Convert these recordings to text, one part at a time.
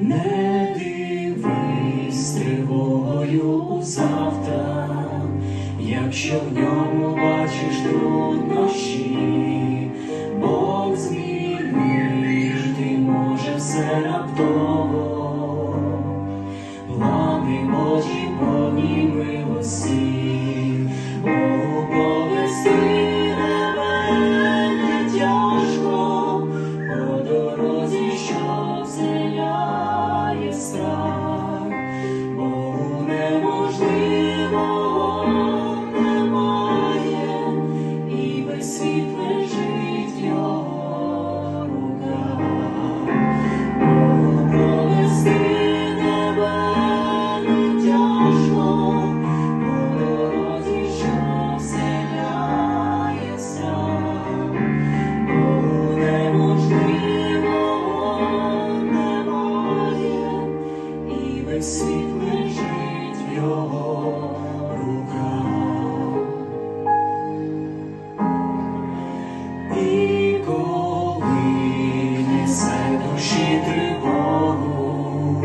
Не дивись тривогою завтра, якщо в ньому бачиш труднощі, світ лежить в його руках. І коли несе душі тривогу,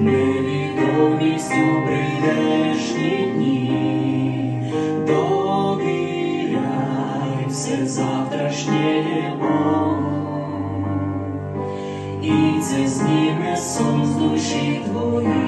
невідомістю прийдешні дні, довіряй все завтрашнє Богу, це зніме сон з душі твої,